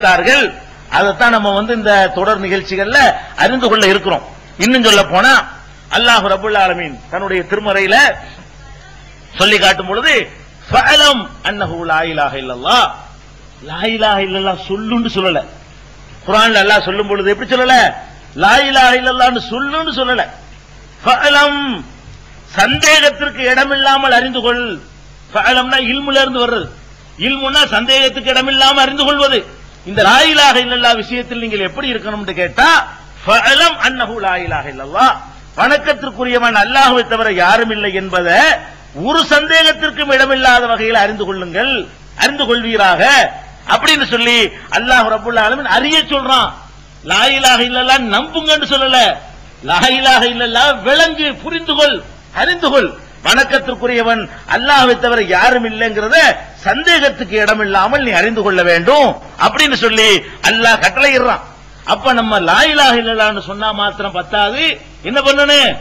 கொடுத்தார்கள். அதைத்தான் நம்ம வந்து இந்த தொடர் நிகழ்ச்சிகள்ல அறிந்து கொள்ள இருக்கிறோம். இன்னும் சொல்ல போனா அல்லாஹ் ரபுல் ஆலமீன் தன்னுடைய திருமறையில சொல்லி காட்டும் பொழுது ஃபஅலம் அன்னஹு லாயிலாக இல்லல்லா லாயிலாக இல்லல்லா சொல்லுன்னு சொல்லல. குரான் அல்லாஹ் சொல்லும் பொழுது எப்படி சொல்லல? லாயிலாக இல்லல்லான்னு சொல்லுன்னு சொல்லல. ஃபஅலம் சந்தேகத்திற்கு இடமில்லாமல் அறிந்து கொள். ஃபஅலம்னா இல்முல இருந்து வர்றது. இல்முன்னா சந்தேகத்துக்கு இடமில்லாமல் அறிந்து கொள்வது. இந்த லாயிலாக இல்லல்லா விஷயத்தில் நீங்கள் எப்படி இருக்கணும்னு கேட்டா ஃபஅலம் அன்னஹு லாயிலாக இல்லல்லா வணக்கத்திற்குரியவன் அல்லாஹுவை தவிர யாரும் இல்லை என்பதை ஒரு சந்தேகத்திற்கும் இடமில்லாத வகையில் அறிந்து கொள்ளுங்கள். அறிந்து கொள்வீராக. அப்படின்னு சொல்லி அல்லாஹ் ரபுல்லா ஆலமீன் அறிய சொல்றான். லாயிலாக இல்லல்லா நம்புங்கன்னு சொல்லல. லாயிலாக இல்லல்லா இல்லல்லாஹ் விளங்கு புரிந்து கொள் அறிந்து கொள். வணக்கத்திற்குரியவன் அல்லாஹை தவிர யாரும் இல்லைங்கிறத சந்தேகத்துக்கு இடமில்லாமல் நீ அறிந்து கொள்ள வேண்டும் அப்படின்னு சொல்லி அல்லாஹ் கட்டளையிடுறான். அப்ப நம்ம லாயிலாக இல்லலான்னு சொன்னா மாத்திரம் பத்தாது. என்ன பண்ணணும்?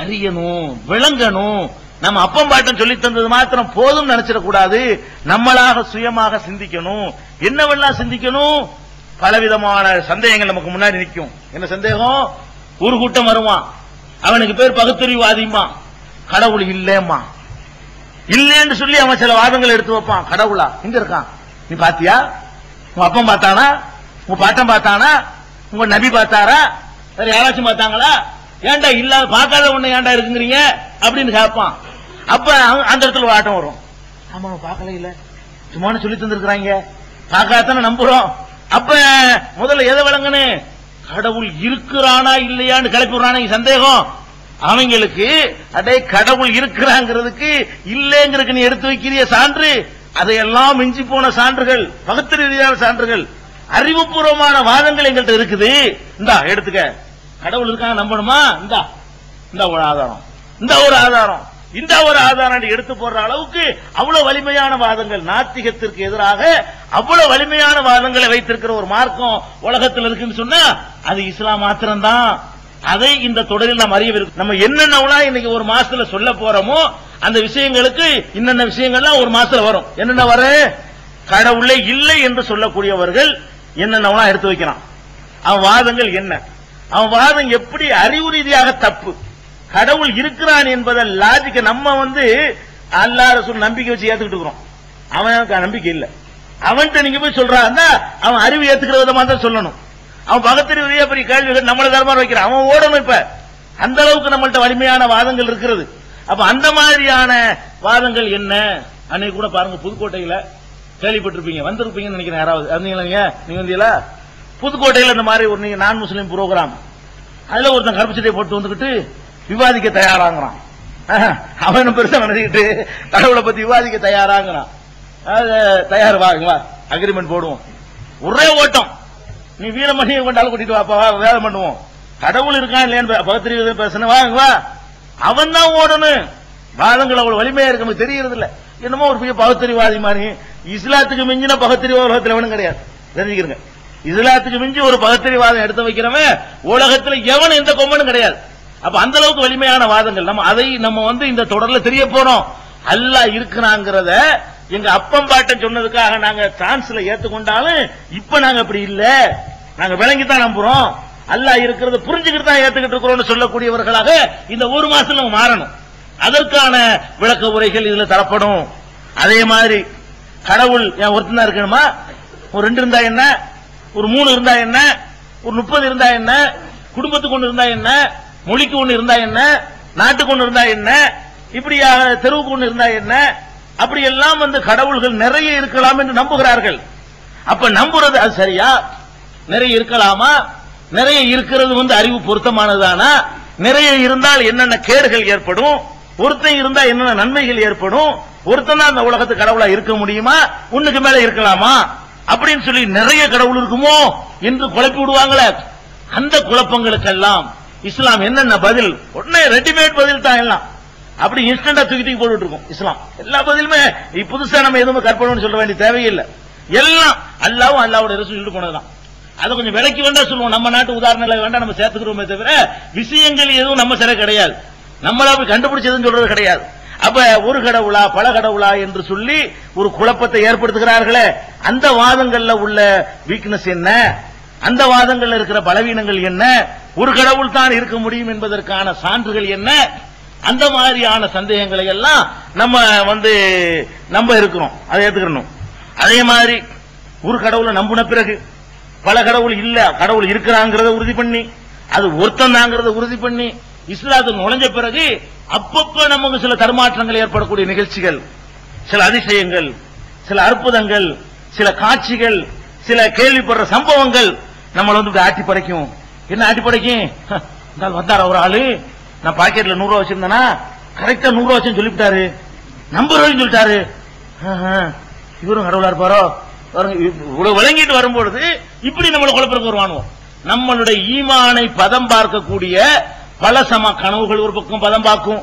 அறியணும் விளங்கணும். நம்ம அப்பம் பாட்டம் சொல்லி தந்தது மாத்திரம் போதும் நினைச்சிடக்கூடாது. நம்மளாக சுயமாக சிந்திக்கணும். என்னவெல்லாம் சிந்திக்கணும்? பலவிதமான சந்தேகங்கள் நமக்கு முன்னாடி நிற்கும். என்ன சந்தேகம்? ஒரு கூட்டம் வருவான். அவனுக்கு பேர் பகுத்தறிவாதிமா கடவுள் இல்லேம்மா. இல்லேன்னு சொல்லி அவன் சில வாதங்கள் எடுத்து வைப்பான். கடவுளா எங்க இருக்கான். நீ பாத்தியா? உங்க அப்பன் பார்த்தானா? உங்க பாட்டன் பார்த்தானா? உங்க நபி பார்த்தாரா? வேற யாராச்சும் பார்த்தாங்களா? ஏன்டா இல்லாத பார்க்காத ஒண்ணு ஏன்டா இருக்குங்கிறீங்க? அப்படின்னு கேட்பான் அப்ப அந்த இடத்துல ஒரு ஆட்டம் வரும். ஆமா பார்க்கல இல்ல. சும்மானு சொல்லி தந்திருக்கிறாங்க. பார்க்காதானே நம்புறோம். அப்ப முதல்ல எதை வழங்கணும் கடவுள் இருக்கிறானா இல்லையான்னு கிளப்பி விடுறானா சந்தேகம். அவங்களுக்கு அதே கடவுள் இருக்கிறாங்கிறதுக்கு இல்லைங்கிறதுக்கு நீ எடுத்து வைக்கிறிய சான்று? அதையெல்லாம் மிஞ்சி போன சான்றுகள் பகுத்து ரீதியான சான்றுகள் அறிவுபூர்வமான வாதங்கள் எங்கள்கிட்ட இருக்குது. இந்தா எடுத்துக்க. கடவுள் இருக்காங்க நம்பணுமா? இந்தா. இந்த ஒரு ஆதாரம். இந்த ஒரு ஆதாரம். இந்த ஒரு ஆதாரம் எடுத்து போடுற அளவுக்கு அவ்வளவு வலிமையான வாதங்கள். நாத்திகத்திற்கு எதிராக அவ்வளவு வலிமையான வாதங்களை வைத்திருக்கிற ஒரு மார்க்கம் உலகத்தில் இருக்குன்னு சொன்னா அது இஸ்லாம் மாத்திரம்தான். அதை இந்த தொடரில் நாம் அறியவிருக்கும் நம்ம என்னென்னலாம் இன்னைக்கு ஒரு மாசத்துல சொல்ல போறோமோ அந்த விஷயங்களுக்கு இன்னென்ன விஷயங்கள்லாம் ஒரு மாசத்துல வரும். என்னென்ன வர? கடவுளே இல்லை என்று சொல்லக்கூடியவர்கள் என்னென்னலாம் எடுத்து வைக்கிறான் அவன் வாதங்கள் என்ன? அவன் வாதம் எப்படி அறிவு ரீதியாக தப்பு? கடவுள் இருக்கிறான் என்பதை லாஜிக்க நம்ம வந்து அல்லாத சொல் நம்பிக்கை வச்சு ஏத்துக்கிட்டு இருக்கிறோம். அவனுக்கு நம்பிக்கை இல்ல. அவன்கிட்ட நீங்க போய் சொல்றான்னா அவன் அறிவு ஏத்துக்கிற விதமா தான் சொல்லணும். அவன் பகத்தறிவு பெரிய கேள்விகள் நம்மள தரமாக வைக்கிறான். அவன் ஓடணும் இப்ப. அந்த அளவுக்கு நம்மள்ட்ட வலிமையான வாதங்கள் இருக்கிறது. அப்ப அந்த மாதிரியான வாதங்கள் என்ன? அன்னைக்கு கூட பாருங்க புதுக்கோட்டையில கேள்விப்பட்டிருப்பீங்க. வந்திருப்பீங்கன்னு நினைக்கிறேன் யாராவது. வந்தீங்களா நீங்க வந்தீங்களா? புதுக்கோட்டையில இந்த மாதிரி ஒரு நீங்க நான் முஸ்லீம் ப்ரோக்ராம். அதுல ஒருத்தன் கருப்பு சட்டையை போட்டு வந்துகிட்டு விவாதிக்க தயாராங்கிறான். அவன் பெருசா நினைச்சிக்கிட்டு கடவுளை பத்தி விவாதிக்க தயாராங்கிறான். தயார் வா. அக்ரிமெண்ட் போடுவோம். ஒரே ஓட்டம். நீ வீரமணியை கொண்டாலும் கூட்டிட்டு வாப்பா வா வேலை பண்ணுவோம். கடவுள் இருக்கான் இல்லையான்னு பகத்திரி பேசணும் வாங்க வா அவன் தான் ஓடணும். வாதங்கள் அவ்வளவு வலிமையா இருக்கு நமக்கு தெரியறது இல்ல என்னமோ ஒரு பெரிய பகுத்தறிவாதி மாதிரி. இஸ்லாத்துக்கு மிஞ்சின பகுத்தறிவு உலகத்தில் எவனும் கிடையாது. தெரிஞ்சுக்கிறங்க இஸ்லாத்துக்கு மிஞ்சி ஒரு பகுத்தறிவாதம் எடுத்து வைக்கிறவன் உலகத்தில் எவன் எந்த கொம்பனும் கிடையாது. அப்ப அந்த அளவுக்கு வலிமையான வாதங்கள். நம்ம அதை நம்ம வந்து இந்த தொடர்ல தெரிய போறோம். அல்லாஹ் இருக்கிறாங்கிறத எங்க அப்பம் பாட்டன் சொன்னதுக்காக நாங்க சான்ஸ்ல ஏத்துக்கொண்டாலும் இப்ப நாங்க அப்படி இல்ல. நாங்க விளங்கித்தான் நம்புறோம். அல்ல இருக்கிறத புரிஞ்சுக்கிட்டு தான் ஏத்துக்கிட்டு இருக்கிறோம்னு சொல்லக்கூடியவர்களாக இந்த ஒரு மாசத்துல நம்ம மாறணும். அதற்கான விளக்க உரைகள் இதுல தரப்படும். அதே மாதிரி கடவுள் என் ஒருத்தன் தான் இருக்கணுமா? ஒரு ரெண்டு இருந்தா என்ன? ஒரு மூணு இருந்தா என்ன? ஒரு முப்பது இருந்தா என்ன? குடும்பத்துக்கு ஒண்ணு இருந்தா என்ன? மொழிக்கு ஒண்ணு இருந்தா என்ன? நாட்டுக்கு ஒண்ணு இருந்தா என்ன? இப்படியாக தெருவுக்கு ஒண்ணு இருந்தா என்ன? அப்படி எல்லாம் வந்து கடவுள்கள் நிறைய இருக்கலாம் என்று நம்புகிறார்கள். அப்ப நம்புறது அது சரியா? நிறைய இருக்கலாமா? நிறைய இருக்கிறது வந்து அறிவு பொருத்தமானதானா? நிறைய இருந்தால் என்னென்ன கேடுகள் ஏற்படும்? ஒருத்தன் இருந்தா என்னென்ன நன்மைகள் ஏற்படும்? ஒருத்தன் தான் அந்த உலகத்து கடவுளா இருக்க முடியுமா? உன்னுக்கு மேல இருக்கலாமா? அப்படின்னு சொல்லி நிறைய கடவுள் இருக்குமோ என்று குழப்பி விடுவாங்களே. அந்த குழப்பங்களுக்கெல்லாம் இஸ்லாம் என்னென்ன பதில்? உடனே ரெடிமேட் பதில் தான் எல்லாம். அப்படி இன்ஸ்டன்டா தூக்கி தூக்கி போட்டுட்டு இஸ்லாம். எல்லா பதிலுமே புதுசா நம்ம எதுவுமே கற்பனை சொல்ல வேண்டிய தேவையில்லை. எல்லாம் அல்லாவும் அல்லாவோட ரசூல் சொல்லிட்டு போனதுதான். அதை கொஞ்சம் விலைக்கு வேண்டா சொல்லுவோம். நம்ம நாட்டு உதாரணங்களை வேண்டாம் நம்ம சேர்த்துக்கிறோமே தவிர விஷயங்கள் எதுவும் நம்ம சிறை கிடையாது. நம்மளா போய் கண்டுபிடிச்சதுன்னு சொல்றது கிடையாது. அப்ப ஒரு கடவுளா பல கடவுளா என்று சொல்லி ஒரு குழப்பத்தை ஏற்படுத்துகிறார்களே. அந்த வாதங்கள்ல உள்ள வீக்னஸ் என்ன? அந்த வாதங்கள்ல இருக்கிற பலவீனங்கள் என்ன? ஒரு கடவுள் தான் இருக்க முடியும் என்பதற்கான சான்றுகள் என்ன? அந்த மாதிரியான சந்தேகங்களை எல்லாம் நம்ம வந்து நம்ப இருக்கிறோம். அதை ஏத்துக்கணும். அதே மாதிரி ஒரு கடவுளை நம்பின பிறகு பல கடவுள் இல்ல கடவுள் இருக்கிறாங்கிறத உறுதி பண்ணி அது ஒருத்தன் தாங்கிறத உறுதி பண்ணி இஸ்லாத்துக்கு நுழைஞ்ச பிறகு அப்பப்ப நமக்கு சில தடுமாற்றங்கள் ஏற்படக்கூடிய நிகழ்ச்சிகள் சில அதிசயங்கள் சில அற்புதங்கள் சில காட்சிகள் சில கேள்விப்படுற சம்பவங்கள் நம்மளை வந்து இப்படி ஆட்டி படைக்கும் என்ன ஆட்டி படைக்கும் வந்தார் ஆள் ஒரு ஆளு. நான் பாக்கெட்ல நூறு ரூபா வச்சிருந்தேனா கரெக்டா நூறு ரூபா சொல்லிவிட்டாரு. நம்பர் வரைக்கும் சொல்லிட்டாரு. இவரும் கடவுளா இருப்பாரோ? பாருங்க, இவ்வளவு விளங்கிட்டு வரும்பொழுது இப்படி நம்மளை குழப்பத்துக்கு வருவானோ நம்மளுடைய ஈமானை பதம் பார்க்கக்கூடிய பல சம கனவுகள் ஒரு பக்கம் பதம் பார்க்கும்.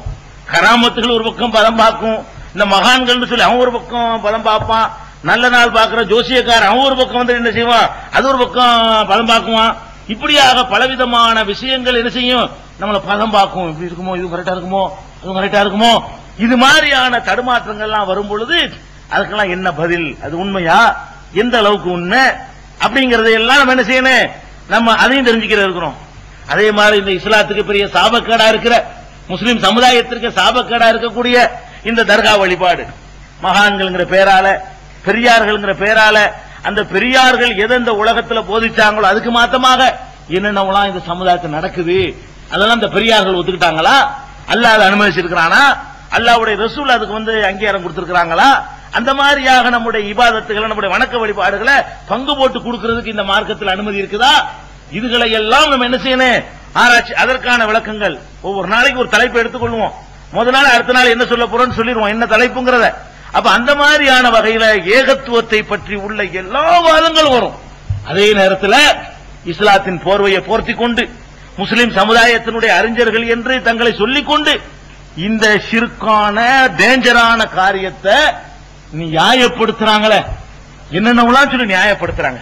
கராமத்துகள் ஒரு பக்கம் பதம் பார்க்கும். இந்த மகான்கள்னு சொல்லி அவன் ஒரு பக்கம் பதம் பார்ப்பான். நல்ல நாள் பார்க்கிற ஜோசியக்காரன் அவன் ஒரு பக்கம் வந்து என்ன செய்வான். அது ஒரு பக்கம் பதம் பார்க்குவான். இப்படியாக பலவிதமான விஷயங்கள் என்ன செய்யும்? நம்மளை பதம் பார்க்கும் இப்படி இருக்குமோ இது கரெக்டா இருக்குமோ அது கரெக்டா இருக்குமோ? இது மாதிரியான தடுமாற்றங்கள்லாம் வரும் பொழுது அதுக்கெல்லாம் என்ன பதில்? அது உண்மையா? எந்த அளவுக்கு உண்மை? அப்படிங்கறதை எல்லாம் நம்ம என்ன செய்யணும்? நம்ம அதையும் தெரிஞ்சுக்கிற இருக்கிறோம். அதே மாதிரி இந்த இஸ்லாத்துக்கு பெரிய சாபக்கேடா இருக்கிற முஸ்லீம் சமுதாயத்திற்கு சாபக்கேடா இருக்கக்கூடிய இந்த தர்கா வழிபாடு. மகான்கள்ங்கிற பேரால பெரியார்கள்ங்கிற பேரால அந்த பெரியார்கள் எதை இந்த உலகத்துல போதிச்சாங்களோ அதுக்கு மாத்தமாக என்னென்னலாம் இந்த சமுதாயத்தில் நடக்குது? அதெல்லாம் இந்த பெரியார்கள் ஒத்துக்கிட்டாங்களா? அல்லாஹ் அதை அனுமதிச்சிருக்கிறானா? அல்லாவுடைய ரசூல் அதுக்கு வந்து அங்கீகாரம் கொடுத்திருக்கிறாங்களா? அந்த மாதிரியாக நம்முடைய இபாதத்துகளை நம்முடைய வணக்க வழிபாடுகளை பங்கு போட்டு கொடுக்கிறதுக்கு இந்த மார்க்கத்தில் அனுமதி இருக்குதா? இதுகளை எல்லாம் நம்ம என்ன செய்யணும்? ஆராய்ச்சி அதற்கான விளக்கங்கள். ஒவ்வொரு நாளைக்கு ஒரு தலைப்பு எடுத்துக்கொள்வோம். முதல் நாள் அடுத்த நாள் என்ன சொல்ல போறோம்னு சொல்லிடுவோம். என்ன தலைப்புங்கிறத. அப்ப அந்த மாதிரியான வகையில ஏகத்துவத்தை பற்றி உள்ள எல்லா வாதங்களும் வரும். அதே நேரத்தில் இஸ்லாத்தின் போர்வையை போர்த்தி கொண்டு முஸ்லிம் சமுதாயத்தினுடைய அறிஞர்கள் என்று தங்களை சொல்லிக்கொண்டு இந்த ஷிற்கான டேஞ்சரான காரியத்தை நியாயப்படுத்துறாங்களே. என்னென்னலாம் சொல்லி நியாயப்படுத்துறாங்க?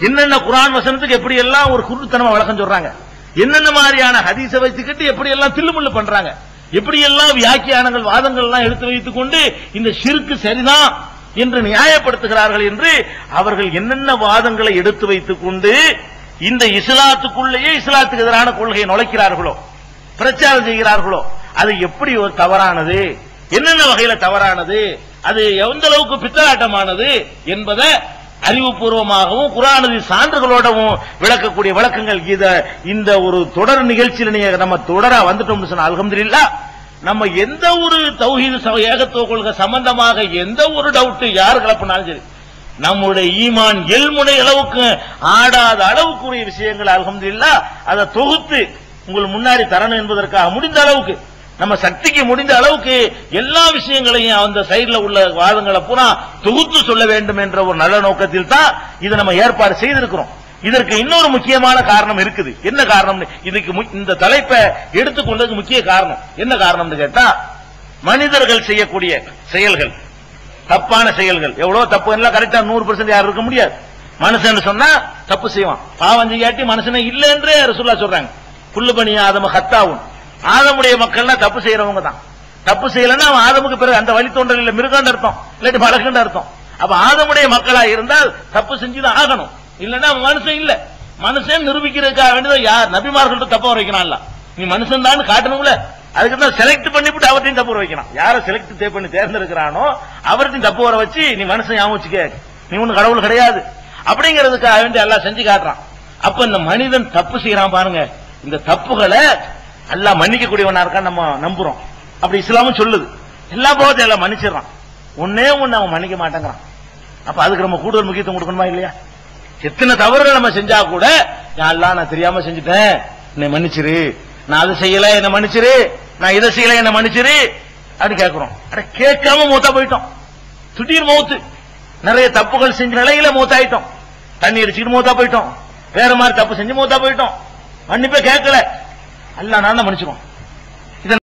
என்னென்ன குரான் வசனத்துக்கு எப்படி எல்லாம் ஒரு குருத்தனமா வழக்கம் சொல்றாங்க? என்னென்ன மாதிரியான ஹதீச வைத்துக்கிட்டு எப்படி எல்லாம் தில்லுமுள்ளு பண்றாங்க? எப்படி எல்லாம் வியாக்கியானங்கள் வாதங்கள் எல்லாம் எடுத்து வைத்துக் கொண்டு இந்த ஷிர்க்கு சரிதான் என்று நியாயப்படுத்துகிறார்கள் என்று அவர்கள் என்னென்ன வாதங்களை எடுத்து வைத்துக் கொண்டு இந்த இஸ்லாத்துக்குள்ளேயே இஸ்லாத்துக்கு எதிரான கொள்கையை நுழைக்கிறார்களோ? பிரச்சாரம் செய்கிறார்களோ? அது எப்படி ஒரு தவறானது? என்னென்ன வகையில தவறானது? அது எந்த அளவுக்கு பித்தலாட்டமானது என்பதை அறிவுபூர்வமாகவும் குரானது சான்றுகளோடவும் விளக்கக்கூடிய விளக்கங்கள் இத இந்த ஒரு தொடர் நிகழ்ச்சியில் நீங்க நம்ம தொடரா வந்துட்டோம்னு சொன்ன அல்ஹம்துலில்லாஹ் நம்ம எந்த ஒரு தௌஹீது ஏகத்துவ கொள்கை சம்பந்தமாக எந்த ஒரு டவுட் யார் கிளப்பினாலும் சரி நம்முடைய ஈமான் எல்முனை அளவுக்கு ஆடாத அளவுக்குரிய விஷயங்கள் அல்ஹம்துலில்லாஹ் அதை தொகுத்து உங்கள் முன்னாடி தரணும் என்பதற்காக முடிந்த அளவுக்கு நம்ம சக்திக்கு முடிந்த அளவுக்கு எல்லா விஷயங்களையும் அந்த சைடுல உள்ள வாதங்களை பூரா தொகுத்து சொல்ல வேண்டும் என்ற ஒரு நல்ல நோக்கத்தில் தான் இதை நம்ம ஏற்பாடு செய்திருக்கிறோம். இதற்கு இன்னொரு முக்கியமான காரணம் இருக்குது. என்ன காரணம்? இதுக்கு மு- இந்த தலைப்பை எடுத்துக்கொண்டதுக்கு முக்கிய காரணம். என்ன காரணம்னு கேட்டா மனிதர்கள் செய்யக்கூடிய செயல்கள். தப்பான செயல்கள். எவ்வளவு தப்பு எல்லாம் கரெக்டா நூறு பர்சன்ட் யாரும் இருக்க முடியாது. மனுஷன் சொன்னா தப்பு செய்வான். பாவம் செய்யாட்டி மனுஷனே இல்லை என்றே ரசூல்லா சொல்றாங்க. புல்லு பணி ஆதம ஹத்தாவும் ஆதமுடைய மக்கள்னா தப்பு செய்யறவங்க தான். தப்பு செய்யலன்னா அவன் ஆதமுக்கு பிறகு அந்த வழி தோன்றல் இல்ல மிருகண்டு அர்த்தம். இல்லாட்டி பழகுண்ட அர்த்தம். அப்ப ஆதமுடைய மக்களா இருந்தால் தப்பு செஞ்சுதான் ஆகணும். இல்லன்னா அவன் மனுஷன் இல்ல. மனுஷன் நிரூபிக்கிறதுக்காக வேண்டியதான் யார்? நபிமார்கள்ட்ட தப்ப வரைக்கிறான்ல. நீ மனுஷன் தான் காட்டணும்ல. அதுக்கு தான் செலக்ட் பண்ணிவிட்டு அவர்த்தையும் தப்பு வர வைக்கணும். யாரை செலக்ட் பண்ணி தேர்ந்தெடுக்கிறானோ அவர்த்தையும் தப்பு வர வச்சு நீ மனுஷன் ஞாபகம் வச்சுக்க. நீ ஒன்னும் கடவுள் கிடையாது. அப்படிங்கிறதுக்காக வேண்டி எல்லாம் செஞ்சு காட்டுறான். அப்ப இந்த மனிதன் தப்பு செய்யறான் பாருங்க. இந்த தப்புகளை எல்லாம் மன்னிக்க கூடியவனா இருக்கான்னு நம்ம நம்புறோம். அப்படி இஸ்லாமும் சொல்லுது. எல்லா பாவத்தையும் எல்லாம் மன்னிச்சிடறான். ஒன்னே ஒன்னு அவன் மன்னிக்க மாட்டேங்கிறான். அப்ப அதுக்கு நம்ம கூடுதல் முக்கியத்துவம் கொடுக்கணுமா இல்லையா? எத்தனை தவறுகள் நம்ம செஞ்சா கூட எல்லாம் நான் தெரியாம செஞ்சுட்டேன். என்னை மன்னிச்சிரு. நான் அதை செய்யல என்ன மன்னிச்சிரு. நான் இதை செய்யல என்ன மன்னிச்சிரு அப்படி கேட்கிறோம். அட கேட்காம மூத்தா போயிட்டோம். திடீர் மௌத்து. நிறைய தப்புகள் செஞ்ச நிலையில மூத்தாயிட்டோம். தண்ணி அடிச்சுட்டு மூத்தா போயிட்டோம். வேற மாதிரி தப்பு செஞ்சு மூத்தா போயிட்டோம். மன்னிப்பே கேட்கல. அல்ல நான் தான் மன்னிச்சிருவோம்.